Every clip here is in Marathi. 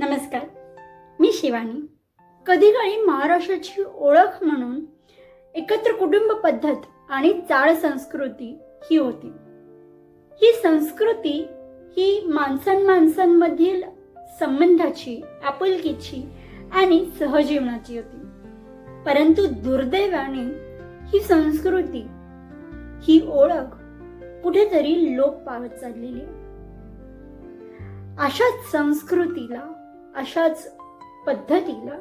नमस्कार. मी शिवानी. कधी काळी महाराष्ट्राची ओळख म्हणून एकत्र कुटुंब पद्धत आणि चाळ संस्कृती ही होती. ही संस्कृती ही माणसां माणसांमधील संबंधाची आपुलकीची आणि सहजीवनाची होती. परंतु दुर्दैवाने ही संस्कृती ही ओळख कुठेतरी लोप पावत चाललेली अशाच संस्कृतीला अशाच पद्धतीला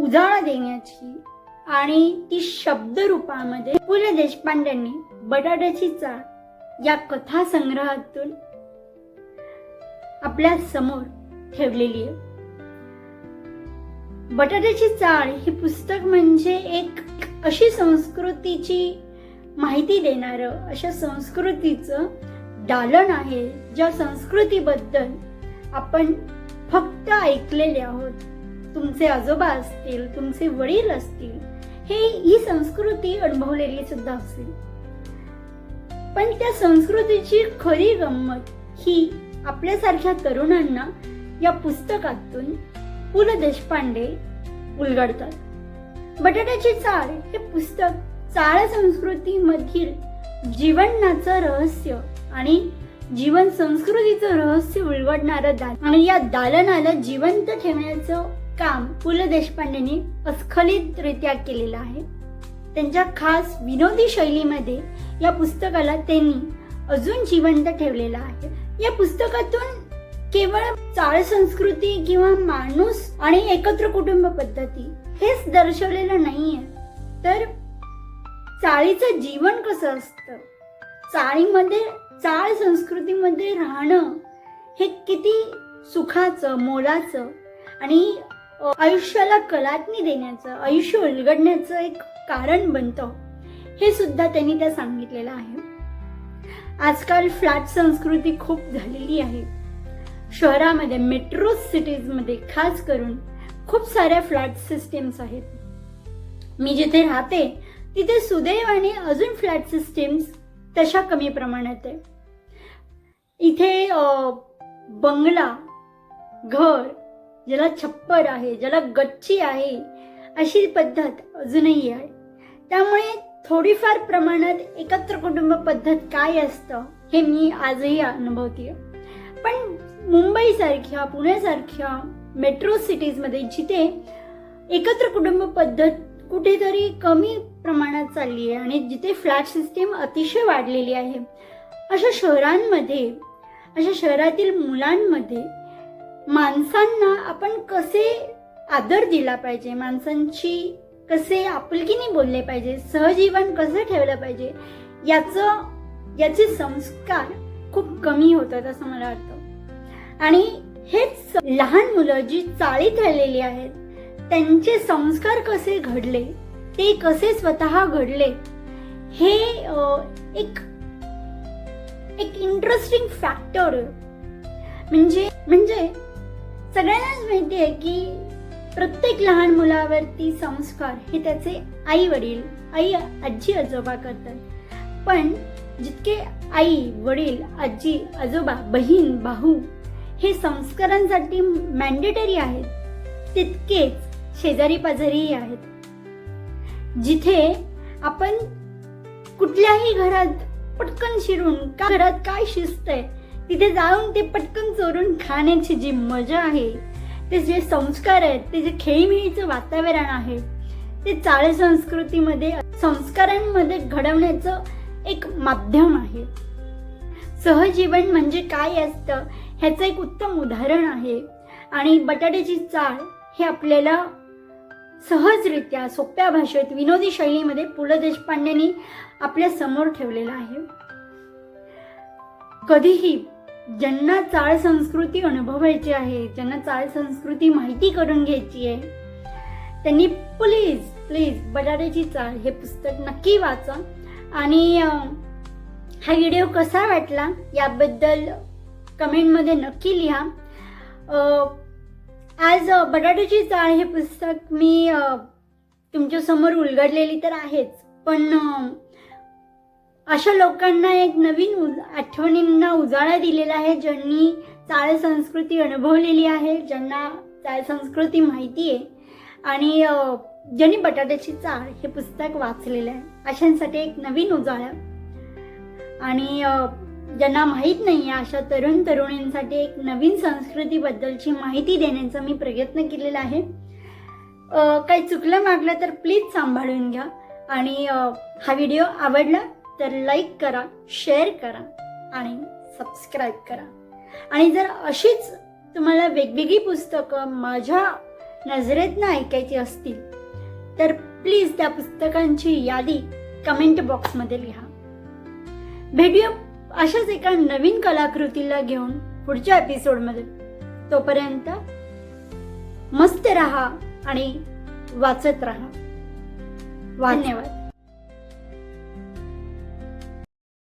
उजाळा देण्याची आणि ती शब्द रूपामध्ये पु ल देशपांड्यांनी बटाट्याची चाळ या कथा संग्रहातून आपल्यासमोर ठेवलेली आहे. बटाट्याची चाळ हे पुस्तक म्हणजे एक अशी संस्कृतीची माहिती देणारं अशा संस्कृतीचं दालन आहे ज्या संस्कृतीबद्दल आपण फक्त ऐकलेले आहोत. तुमचे आजोबा असतील तुमचे वडील असतील हे ही संस्कृती अनुभवलेली सुद्धा असेल. पण त्या संस्कृतीची खरी गंमत ही आपल्यासारख्या तरुणांना या पुस्तकातून पु ल देशपांडे उलगडतात. बटाट्याची चाळ हे पुस्तक चाळ संस्कृतीमधील जीवनाचं रहस्य आणि जीवन संस्कृतीचं रहस्य परवडणारं दालन आणि या दालनाला जिवंत ठेवण्याचं काम पु ल देशपांडेंनी अस्खलितरित्या केलेलं आहे. त्यांच्या खास विनोदी शैलीमध्ये या पुस्तकाला त्यांनी अजून जिवंत ठेवलेलं आहे. या पुस्तकातून केवळ चाळ संस्कृती किंवा माणूस आणि एकत्र कुटुंब पद्धती हेच दर्शवलेलं नाहीये. तर चाळीचं जीवन कसं असतं? चाळीमध्ये चाळ संस्कृतीमध्ये राहणं हे किती सुखाचं मोलाचं आणि आयुष्याला कलाटणी देण्याचं आयुष्य उलगडण्याचं एक कारण बनतं. हे सुद्धा त्यांनी त्या सांगितलेलं आहे. आजकाल फ्लॅट संस्कृती खूप झालेली आहे. शहरामध्ये मेट्रो सिटीजमध्ये खास करून खूप साऱ्या फ्लॅट सिस्टीम्स आहेत. मी जिथे राहते तिथे सुदैवाने अजून फ्लॅट सिस्टीम्स तशा कमी प्रमाणात आहे. इथे बंगला घर ज्याला छप्पर आहे ज्याला गच्ची आहे अशी पद्धत अजूनही आहे. त्यामुळे थोडीफार प्रमाणात एकत्र कुटुंब पद्धत काय असतं हे मी आजही अनुभवते पण मुंबईसारख्या पुण्यासारख्या मेट्रो सिटीजमध्ये जिथे एकत्र कुटुंब पद्धत कुठेतरी कमी प्रमाणात चालली आहे आणि जिथे फ्लॅट सिस्टीम अतिशय वाढलेली आहे अशा शहरांमध्ये अशा शहरातील मुलांमध्ये माणसांना आपण कसे आदर दिला पाहिजे? माणसांची कसे आपुलकीने बोलले पाहिजे? सहजीवन कसं ठेवलं पाहिजे? याचं याचे संस्कार खूप कमी होतात असं मला वाटतं. आणि हेच लहान मुलं जी चाळीत राहिलेली आहेत त्यांचे संस्कार कसे घडले ते कसे स्वतः घडले हे एक एक इंटरेस्टिंग फॅक्टर म्हणजे म्हणजे सगळ्यांनाच माहिती आहे की प्रत्येक लहान मुलावरती संस्कार हे त्याचे आई वडील आई आजी आजोबा करतात. पण जितके आई वडील आजी आजोबा बहीण भाऊ हे संस्कारांसाठी मॅन्डेटरी आहेत तितकेच शेजारी पाजारीही आहेत. जिथे आपण कुठल्याही घरात पटकन शिरून का घरात काय शिस्त आहे तिथे जाऊन ते पटकन चोरून खाण्याची जी मजा आहे ते जे संस्कार आहेत ते जे खेळीमेळीचं वातावरण आहे ते चाळ संस्कृतीमध्ये संस्कारांमध्ये घडवण्याचं एक माध्यम आहे. सहजीवन म्हणजे काय असतं ह्याचं एक उत्तम उदाहरण आहे. आणि बटाट्याची चाळ हे आपल्याला सहजरित्या सोप्या भाषेत विनोदी शैलीमध्ये पु ल देशपांडेंनी आपल्यासमोर ठेवलेलं आहे. कधीही ज्यांना चाळ संस्कृती अनुभवायची आहे ज्यांना चाळ संस्कृती माहिती करून घ्यायची आहे त्यांनी प्लीज प्लीज बटाट्याची चाळ हे पुस्तक नक्की वाचा. आणि हा व्हिडिओ कसा वाटला याबद्दल कमेंटमध्ये नक्की लिहा. आज बटाट्याची चाळ हे पुस्तक मी तुमच्यासमोर उलगडलेली तर आहेच पण अशा लोकांना एक नवीन उज आठवणींना उजाळा दिलेला आहे ज्यांनी चाळ संस्कृती अनुभवलेली आहे ज्यांना चाळ संस्कृती माहिती आहे. आणि ज्यांनी बटाट्याची चाळ हे पुस्तक वाचलेलं आहे अशांसाठी एक नवीन उजाळा. आणि ज्यांना माहीत नाही आहे अशा तरुण तरुणींसाठी एक नवीन संस्कृतीबद्दलची माहिती देण्याचा मी प्रयत्न केलेला आहे. काही चुकलं मागलं तर प्लीज सांभाळून घ्या. आणि हा व्हिडिओ आवडला तर लाईक करा शेअर करा आणि सबस्क्राईब करा. आणि जर अशीच तुम्हाला वेगवेगळी पुस्तकं माझ्या नजरेतनं ऐकायची असतील तर प्लीज त्या पुस्तकांची यादी कमेंट बॉक्समध्ये लिहा. भेटूया अशाच एका नवीन कलाकृतीला घेऊन पुढच्या एपिसोडमध्ये तोपर्यंत मस्त राहा आणि वाचत राहा. धन्यवाद.